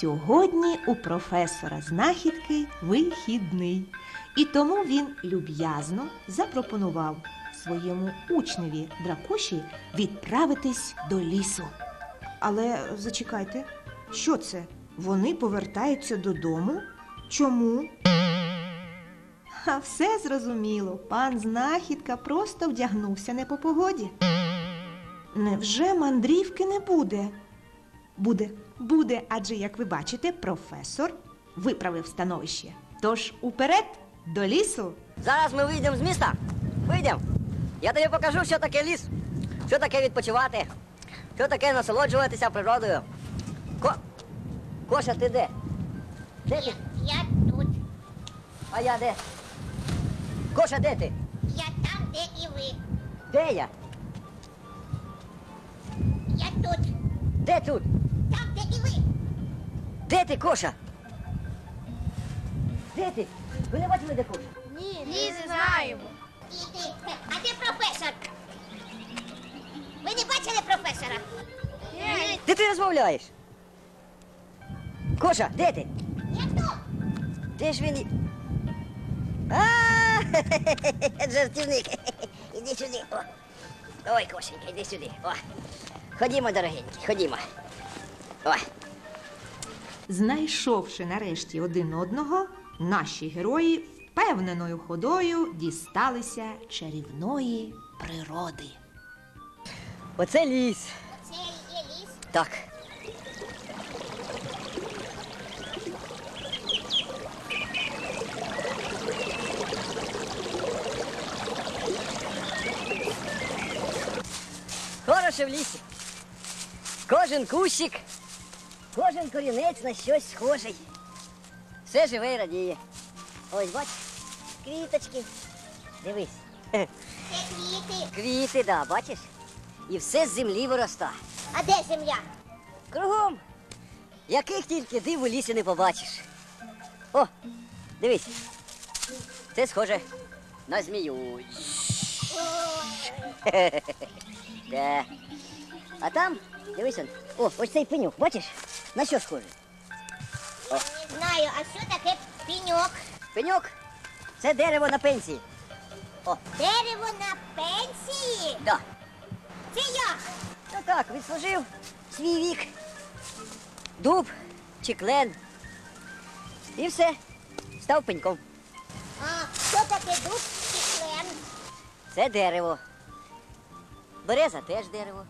Сьогодні у професора знахідки вихідний, і тому він люб'язно запропонував своєму учневі дракоші відправитись до лісу. Але зачекайте, що це? Вони повертаються додому? Чому? А все зрозуміло, пан знахідка просто вдягнувся не по погоді. Невже мандрівки не буде? Буде, буде, адже, як ви бачите, професор виправив становище. Тож уперед до лісу. Зараз ми вийдемо з міста. Вийдемо. Я тобі покажу, що таке ліс, що таке відпочивати, що таке насолоджуватися природою. Ко... Коша, ти де? Де ти? Я тут. А я де? Коша, де ти? Я там, де і ви. Де я? Я тут. Де тут? Де ти, Коша? Де ти? Ви не бачили, де Коша? Ні, не знаємо. А де професор? Ви не бачили професора? Ні. Де ти розмовляєш? Коша, де ти? Я тут. Де ж він? А, жартівник. Іди сюди. О. Ой, Кошенька, іди сюди. О. Ходімо, дорогенький, ходімо. Ой. Знайшовши нарешті один одного, наші герої впевненою ходою дісталися чарівної природи. Оце ліс. Це є ліс. Так. Хороше в лісі. Кожен кущик, кожен корінець на щось схожий. Все живе і радіє. Ось бач, квіточки. Дивись. Це квіти. Квіти, да, бачиш? І все з землі виростає. А де земля? Кругом. Яких тільки див у лісі не побачиш. О, дивись. Це схоже на змію. А там, дивись он. О, ось цей пенюк, бачиш? На що схоже? Не знаю, а що таке пеньок? Пенюк це дерево на пенсії. О, Дерево на пенсії? да. Це як? Ну так, відслужив свій вік. Дуб чи клен. І все. Став пеньком. А що таке дуб чи клен? Це дерево. Береза теж дерево.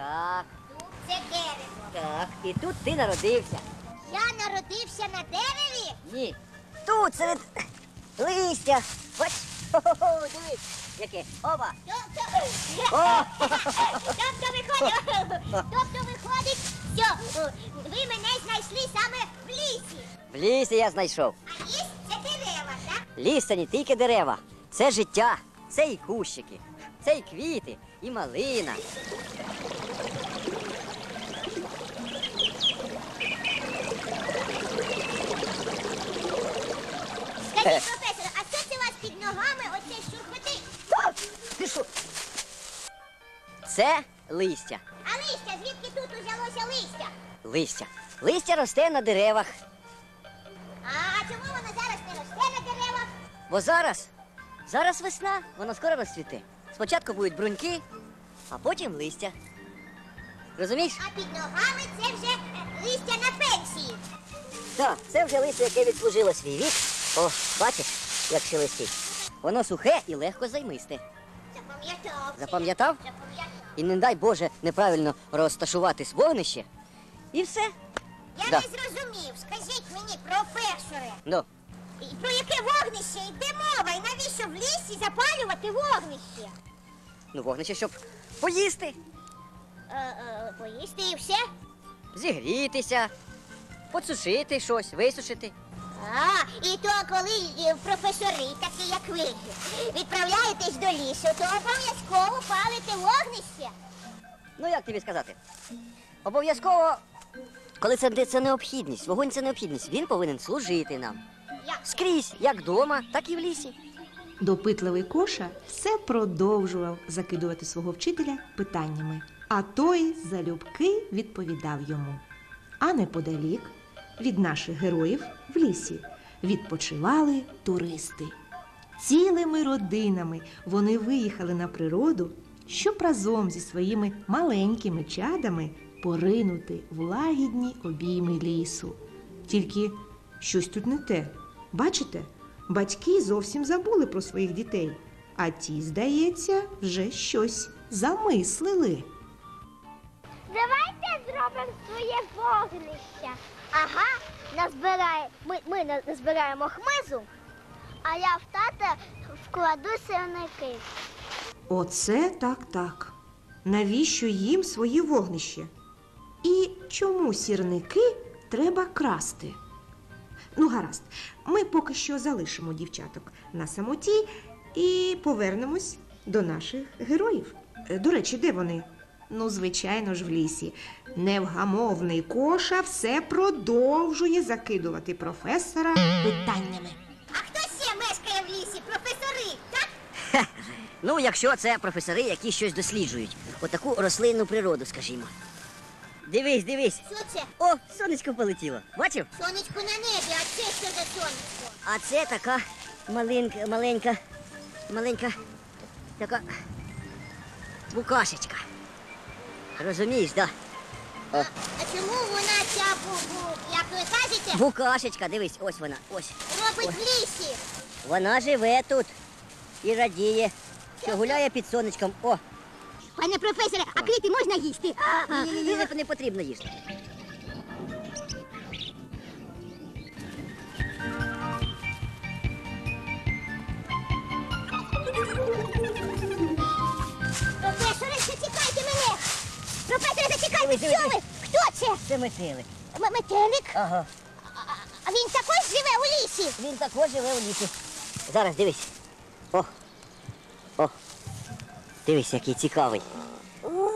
Так, дуб це дерево. так. І тут ти народився. Я народився на дереві? Ні. Тут серед листя. Бач? Хо-хо-хо, дивись. Яке? Оба. Тобто, О! тобто виходить, тобто виходить, що о, ви мене знайшли саме в лісі. В лісі я знайшов. А ліс це дерева, так? Ліс це не тільки дерева, це життя, це і кущики, це і квіти, і малина. Скажіть, професор, а що це у вас під ногами оце шурхоти? А, Ти що? Це листя. А листя, звідки тут узялося листя? Листя. Листя росте на деревах. А чому воно зараз не росте на деревах? Бо зараз, зараз весна, воно скоро розцвіте. Спочатку будуть бруньки, а потім листя. Розумієш? А під ногами це вже е, листя на пенсії. Так, це вже листя, яке відслужило свій вік. О, бачиш, як шелестить. Воно сухе і легко займисте. Запам'ятав. Запам'ятав? І не дай Боже неправильно розташувати вогнище. І все. Я Да. не зрозумів. Скажіть мені, професоре, Ну, і про яке вогнище йде мова? І навіщо в лісі запалювати вогнище? ну вогнище, щоб поїсти, Е, е, поїсти і все? зігрітися, подсушити щось, висушити. А, і то коли е, професори, такі як ви, відправляєтесь до лісу, то обов'язково палите вогнище. Ну як тобі сказати? Обов'язково, коли це, це необхідність, вогонь це необхідність, він повинен служити нам. Як? Скрізь, як вдома, так і в лісі. Допитливий коша все продовжував закидувати свого вчителя питаннями. А той залюбки відповідав йому. А неподалік від наших героїв в лісі відпочивали туристи. Цілими родинами вони виїхали на природу, щоб разом зі своїми маленькими чадами поринути в лагідні обійми лісу. Тільки щось тут не те. Бачите, батьки зовсім забули про своїх дітей, а ті, здається, вже щось замислили. Давайте зробимо своє вогнище. Ага, назбирає. Ми, ми на- назбираємо хмизу, а я в тата вкладу сірники. Оце так так. Навіщо їм свої вогнище? І чому сірники треба красти? Ну, гаразд, ми поки що залишимо дівчаток на самоті і повернемось до наших героїв. Е, До речі, де вони? Ну, звичайно ж, в лісі. Невгамовний коша все продовжує закидувати професора питаннями. А хто ще мешкає в лісі? Професори, так? Ну, якщо це професори, які щось досліджують. Отаку рослинну природу, скажімо. Дивись, дивись. Що це? О, сонечко полетіло. Бачив? Сонечко на небі, а це що за сонечко? А це така маленька, маленька, маленька, така букашечка. Розумієш, да? А чому вона ця бу-бу, як ви кажете, Букашечка, дивись, ось вона, ось. робить в лісі? Вона живе тут і радіє, що гуляє під сонечком. О, Пане професоре, а квіти можна їсти? ні, ні, ні, не, не потрібно їсти. Дивись, дивись, що ви? Хто це? Це метелик. М- Метелик? Ага. А- він також живе у лісі? Він також живе у лісі. Зараз дивись. О. О. Дивись, який цікавий.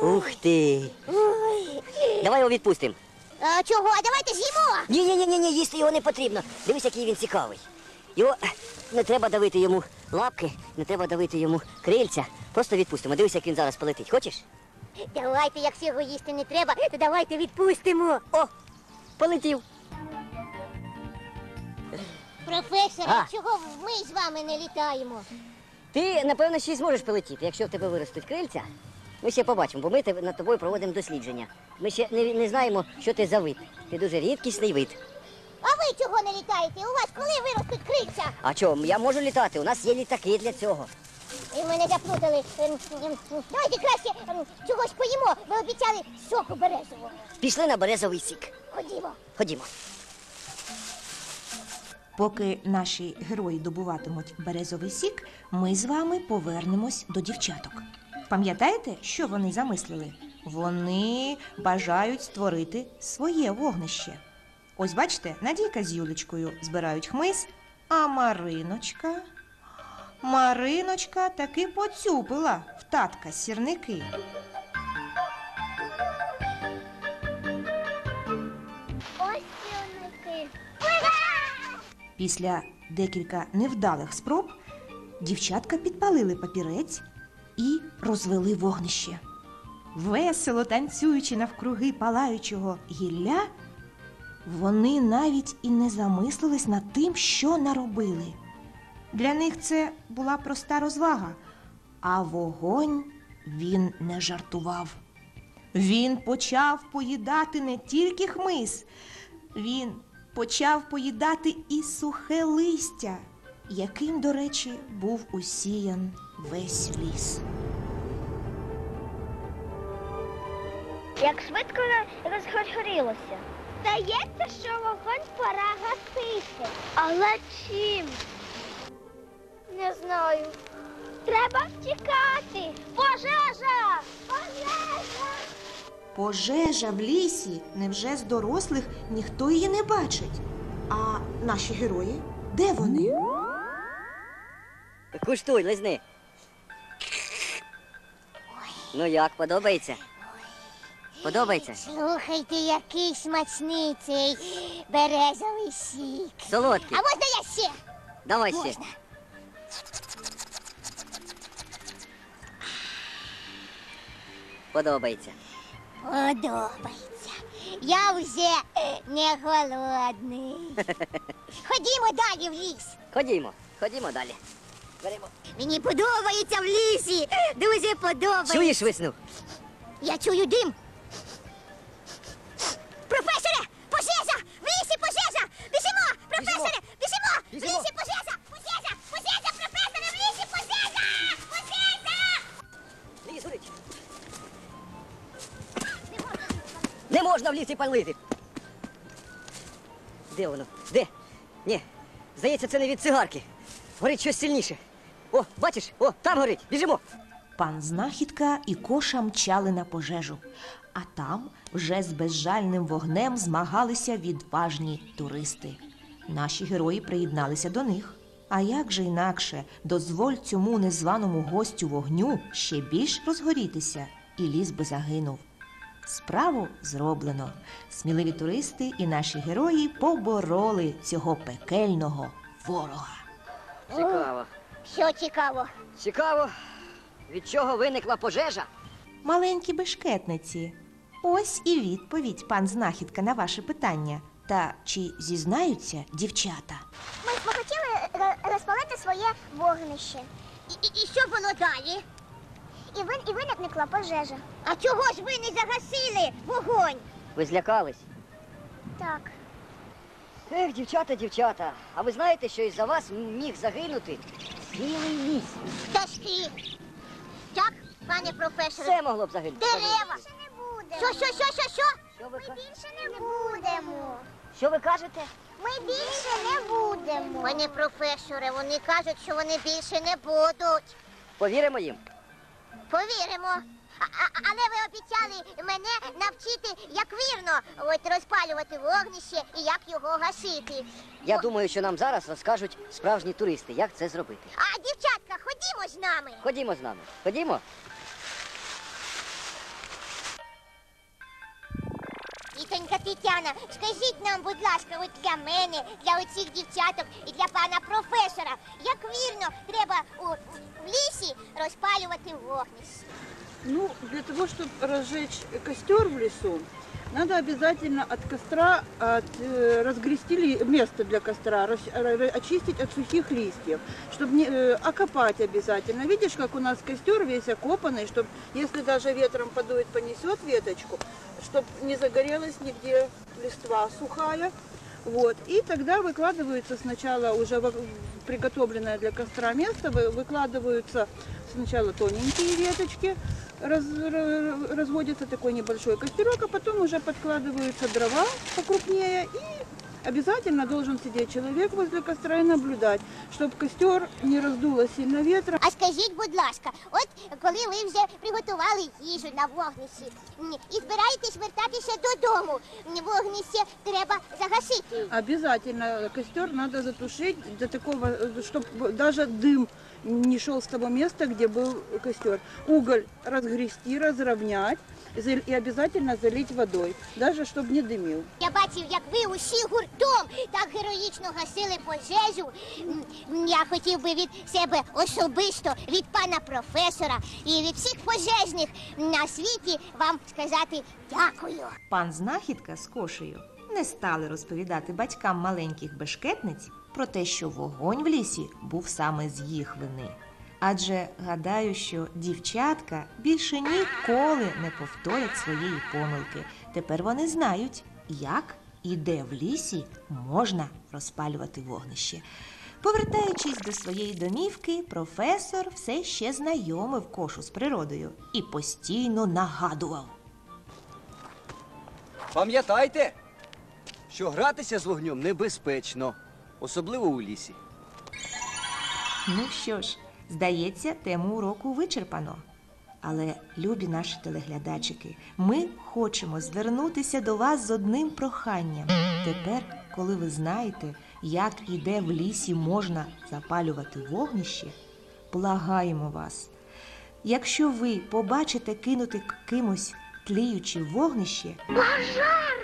Ух ти. Ой. Давай його відпустимо. А, чого? А давайте з'їмо. Ні, ні, ні, ні, ні, їсти його не потрібно. Дивись, який він цікавий. Його е, не треба давити йому лапки, не треба давити йому крильця. Просто відпустимо. Дивись, як він зараз полетить. Хочеш? Давайте, якщо його їсти не треба, то давайте відпустимо. О! Полетів. Професоре, А. чого ми з вами не літаємо? Ти, напевно, ще й зможеш полетіти, якщо в тебе виростуть крильця. Ми ще побачимо, бо ми тебе- над тобою проводимо дослідження. Ми ще не, не знаємо, що ти за вид. Ти дуже рідкісний вид. А ви чого не літаєте? У вас коли виростуть крильця? А чого, я можу літати? У нас є літаки для цього. Ви мене заплутали. Ем, ем, Давайте краще ем, чогось поїмо. Ви обіцяли соку березового. Пішли на березовий сік. Ходімо. Ходімо. Поки наші герої добуватимуть березовий сік, ми з вами повернемось до дівчаток. Пам'ятаєте, що вони замислили? Вони бажають створити своє вогнище. Ось бачите, Надійка з Юлечкою збирають хмиз, а Мариночка. Мариночка таки поцюпила в татка сірники. Ось сірники. Після декілька невдалих спроб дівчатка підпалили папірець і розвели вогнище. Весело танцюючи навкруги палаючого гілля, вони навіть і не замислились над тим, що наробили. Для них це була проста розвага, а вогонь він не жартував. Він почав поїдати не тільки хмиз, він почав поїдати і сухе листя, яким, до речі, був усіян весь ліс. Як швидко розгорілося. Здається, що вогонь пора гасити. Але чим? Не знаю. Треба втікати. Пожежа! Пожежа! Пожежа в лісі невже з дорослих ніхто її не бачить. А наші герої де вони? Куштуй, лизни. Ну як, подобається? Подобається? Слухайте, який смачний цей березовий сік. Солодкий. А можна я ще? Давай ще. Можна. Подобається. Подобається. Я вже не голодний. Ходімо далі в ліс. Ходімо, ходімо далі. Беремо. Мені подобається в лісі. Дуже подобається. Чуєш весну? Я чую дим. Можна в лісі палити. Де воно? Де? Ні. Здається, це не від цигарки. Горить щось сильніше. О, бачиш? О, там горить. Біжимо. Пан знахідка і коша мчали на пожежу, а там вже з безжальним вогнем змагалися відважні туристи. Наші герої приєдналися до них. А як же інакше дозволь цьому незваному гостю вогню ще більш розгорітися, і ліс би загинув. Справу зроблено. Сміливі туристи і наші герої побороли цього пекельного ворога. Цікаво. Що цікаво? Цікаво, від чого виникла пожежа? Маленькі бешкетниці. Ось і відповідь, пан знахідка, на ваше питання. Та чи зізнаються дівчата? Ми, ми хотіли розпалити своє вогнище. І, і, і що було далі? І, вин, і виникла пожежа. А чого ж ви не загасили вогонь? Ви злякались? Так. Ех, дівчата, дівчата, а ви знаєте, що із-за вас міг загинути цілий ліс? Пташки. Так, пане професоре. Все могло б загинути. Дерева. не буде. Що, що, що, що, що? Що ви, ка- більше не будемо. що ви кажете? Ми більше не будемо. Пане професоре, вони кажуть, що вони більше не будуть. Повіримо їм. Повіримо. А, а- але ви обіцяли мене навчити, як вірно от, розпалювати вогнище і як його гасити. Я думаю, що нам зараз розкажуть справжні туристи, як це зробити. А дівчатка, ходімо з нами. Ходімо з нами. Ходімо. Тітонька Тетяна, скажіть нам, будь ласка, от для мене, для оцих дівчаток і для пана професора, як вірно треба у, в лісі розпалювати вогнище. Ну, для того, чтобы разжечь костер в лесу, надо обязательно от костра от, э, разгрести место для костра, р- очистить от сухих листьев, чтобы не, э, окопать обязательно. Видишь, как у нас костер весь окопанный, чтобы если даже ветром подует, понесет веточку, чтобы не загорелась нигде листва сухая. Вот. И тогда выкладываются сначала уже приготовленное для костра место, вы- выкладываются сначала тоненькие веточки, раз- р- разводится такой небольшой костерок, а потом уже подкладываются дрова покрупнее и обязательно должен сидеть человек возле костра и наблюдать, чтобы костер не раздуло сильно ветром. А скажіть, будь ласка, от коли ви вже приготували їжу на вогнищі м, і збираєтесь вертатися додому, м, вогнище треба загасити. Обязательно костер надо затушить до такого, чтобы даже дым не шел с того места, где был костер. Уголь разгрести, разровнять за- и обязательно залить водой, даже чтобы не дымил. Я бачив, як ви усі гуртом так героїчно гасили пожежу. М, м, Я хотів би від себе особисто, від пана професора і від всіх пожежних на світі вам сказати дякую. Пан знахідка з кошею не стали розповідати батькам маленьких бешкетниць про те, що вогонь в лісі був саме з їх вини. Адже гадаю, що дівчатка більше ніколи не повторять своєї помилки. Тепер вони знають, як і де в лісі можна розпалювати вогнище. Повертаючись до своєї домівки, професор все ще знайомив кошу з природою і постійно нагадував. Пам'ятайте, що гратися з вогнем небезпечно, особливо у лісі. Ну що ж, здається, тему уроку вичерпано. Але, любі наші телеглядачики, ми хочемо звернутися до вас з одним проханням. Тепер, коли ви знаєте, як і де в лісі можна запалювати вогнище, благаємо вас. Якщо ви побачите кинути кимось тліюче вогнище,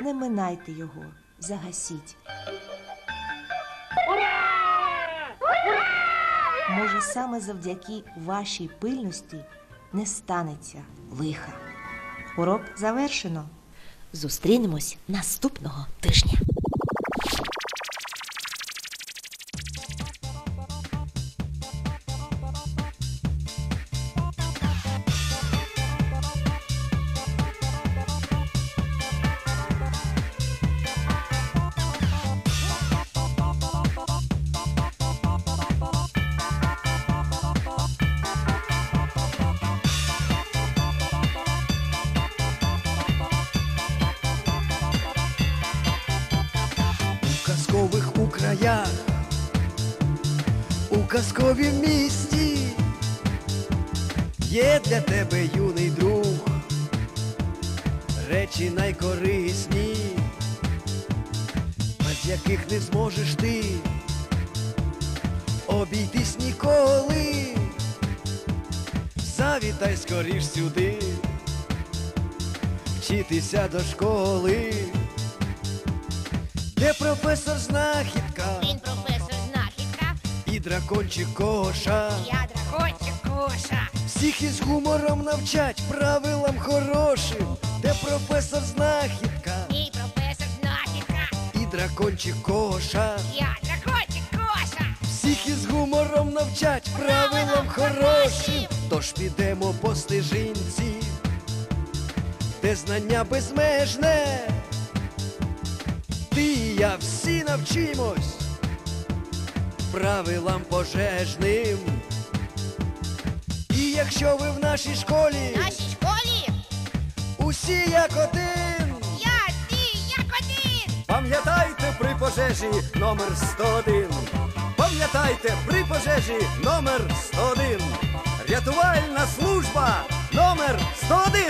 не минайте його, загасіть. Може, саме завдяки вашій пильності не станеться лиха. Урок завершено. Зустрінемось наступного тижня. Для тебе юний друг, речі найкорисні, без яких не зможеш ти обійтись ніколи. Завітай скоріш сюди, вчитися до школи де професор знахідка Він професор знахідка, і дракончик коша. я дракончик коша. Всіх із гумором навчать правилам хорошим, де професор знахідка Мій професор знахідка, і дракончик коша. я дракончик коша. Всіх із гумором навчать правилам хорошим. Тож підемо по стежинці, де знання безмежне. Ти і я всі навчимось правилам пожежним якщо ви в нашій школі, В нашій школі усі як один. Я, ти, як один. Пам'ятайте при пожежі номер 101. Пам'ятайте при пожежі номер 101. Рятувальна служба номер 101.